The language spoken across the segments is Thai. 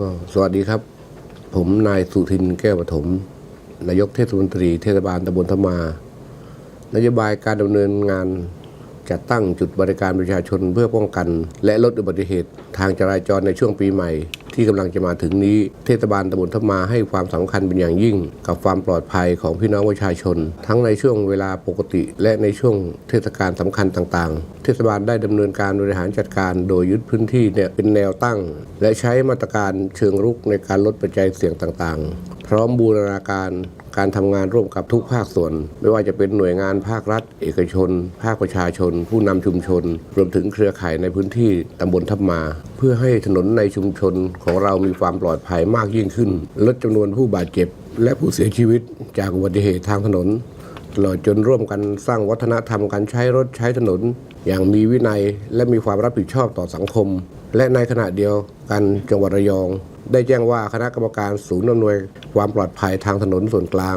ก็สวัสดีครับ ผมนายสุทินแก้วปฐมนายกเทศมนตรีเทศบาลตำบลธรรมานโยบายการดำเนินงานจัดตั้งจุดบริการประชาชนเพื่อป้องกัน และลดอุบัติเหตุทางจราจรในช่วงปีใหม่ ที่กำลังจะมาถึงนี้ เทศบาลตำบลทับมาให้ความสำคัญเป็นอย่างยิ่ง กับความปลอดภัยของพี่น้องประชาชน ทั้งในช่วงเวลาปกติ และในช่วงเทศกาลสำคัญต่างๆ เทศบาลได้ดำเนินการบริหารจัดการโดยยึดพื้นที่เนี่ยเป็นแนวตั้ง และใช้มาตรการเชิงรุกในการลดปัจจัยเสี่ยงต่างๆ พร้อมบูรณาการ การทำงานร่วมกับทุกภาคส่วน ไม่ว่าจะเป็นหน่วยงานภาครัฐ เอกชน ภาคประชาชน ผู้นำชุมชน รวมถึงเครือข่ายในพื้นที่ตำบลทับมา เพื่อให้ถนนในชุมชนของเรามีความปลอดภัยมากยิ่งขึ้น ลดจำนวนผู้บาดเจ็บ และผู้เสียชีวิตจากอุบัติเหตุทางถนนตลอดจนร่วมกันสร้างวัฒนธรรมการใช้รถใช้ถนน อย่างมีวินัยและมีความรับผิดชอบต่อสังคม และในขณะเดียวกันจังหวัดระยอง ได้แจ้งว่าคณะกรรมการศูนย์อำนวยความปลอดภัยทางถนนส่วนกลาง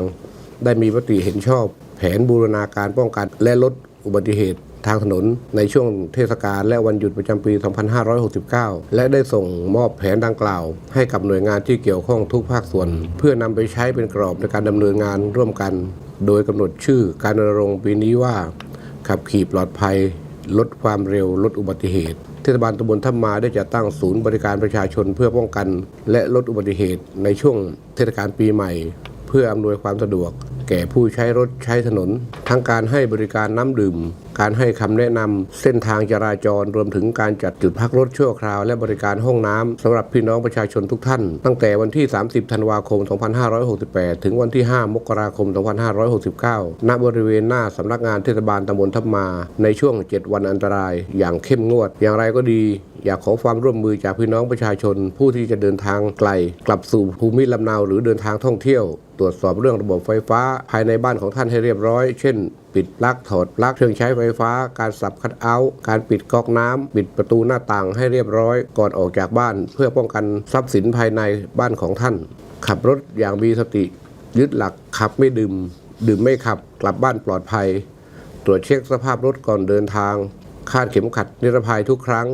ได้มีมติเห็นชอบ แผนบูรณาการป้องกันและลดอุบัติเหตุทางถนนในช่วงเทศกาลและวันหยุดประจำปี 2569 และได้ส่งมอบแผนดังกล่าว ให้กับหน่วยงานที่เกี่ยวข้องทุกภาคส่วน เพื่อนำไปใช้เป็นกรอบในการดำเนินงานร่วมกัน โดยกำหนดชื่อการรณรงค์ปีนี้ว่า ขับขี่ปลอดภัย ลดความเร็วลดอุบัติเหตุ เทศบาลตำบลท่ามาได้จัดตั้งศูนย์บริการประชาชนเพื่อป้องกัน และลดอุบัติเหตุในช่วงเทศกาลปีใหม่ เพื่ออำนวยความสะดวก แก่ผู้ใช้รถใช้ถนน ทั้งการให้บริการน้ำดื่ม การให้คำแนะนำเส้นทางจราจรรวมถึงการจัดจุดพักรถชั่วคราว และบริการห้องน้ำสำหรับพี่น้องประชาชนทุกท่าน ตั้งแต่วันที่ 30 ธันวาคม 2568 ถึงวันที่ 5 มกราคม 2569 ณ บริเวณหน้าสำนักงานเทศบาลตำบลทับมา ในช่วง 7 วันอันตราย อย่างเข้มงวด อย่างไรก็ดี อยากขอความร่วมมือจากพี่น้องประชาชน ผู้ที่จะเดินทางไกล กลับสู่ภูมิลำเนาหรือเดินทางท่องเที่ยวตรวจสอบเรื่องระบบไฟฟ้า ภายในบ้านของท่านให้เรียบร้อย เช่น ปิดปลั๊กถอดปลั๊กเครื่องใช้ไฟไฟฟ้า การสับคัดเอาท์การปิดก๊อกน้ำปิดประตูหน้าต่างให้เรียบร้อยก่อนออกจากบ้าน เพื่อป้องกันทรัพย์สินภายในบ้านของท่าน ขับรถอย่างมีสติ ยึดหลักขับไม่ดื่ม ดื่มไม่ขับกลับบ้านปลอดภัย ตรวจเช็คสภาพรถก่อนเดินทาง คาดเข็มขัดนิรภัยทุกครั้ง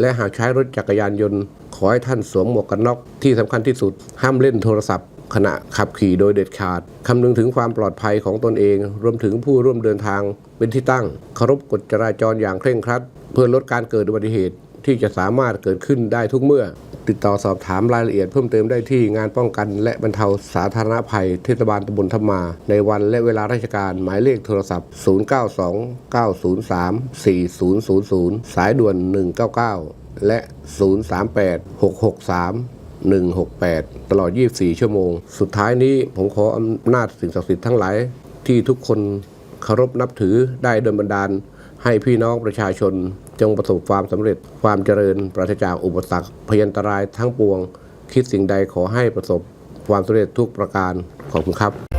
และหากใช้รถจักรยานยนต์ ขอให้ท่านสวมหมวกกันน็อกที่สำคัญที่สุดห้ามเล่นโทรศัพท์ ขณะขับขี่โดยเด็ดขาด คำนึงถึงความปลอดภัยของตนเอง รวมถึงผู้ร่วมเดินทางเป็นที่ตั้งเคารพกฎจราจรอย่างเคร่งครัด เพื่อลดการเกิดอุบัติเหตุที่จะสามารถเกิดขึ้นได้ทุกเมื่อ ติดต่อสอบถามรายละเอียดเพิ่มเติมได้ที่งานป้องกัน และบรรเทาสาธารณภัยเทศบาลตำบลธรรมา ในวันและเวลาราชการหมายเลขโทรศัพท์ 0929034000 สายด่วน 199 และ 038663 168 ตลอด 24 ชั่วโมง สุดท้ายนี้ผมขออำนาจสิ่งศักดิ์สิทธิ์ทั้งหลาย ที่ทุกคนเคารพนับถือได้ดลบันดาล ให้พี่น้องประชาชน จงประสบความสำเร็จความเจริญปราศจากอุปสรรคพยันตรายทั้งปวง คิดสิ่งใดขอให้ประสบความสำเร็จทุกประการขอบคุณครับ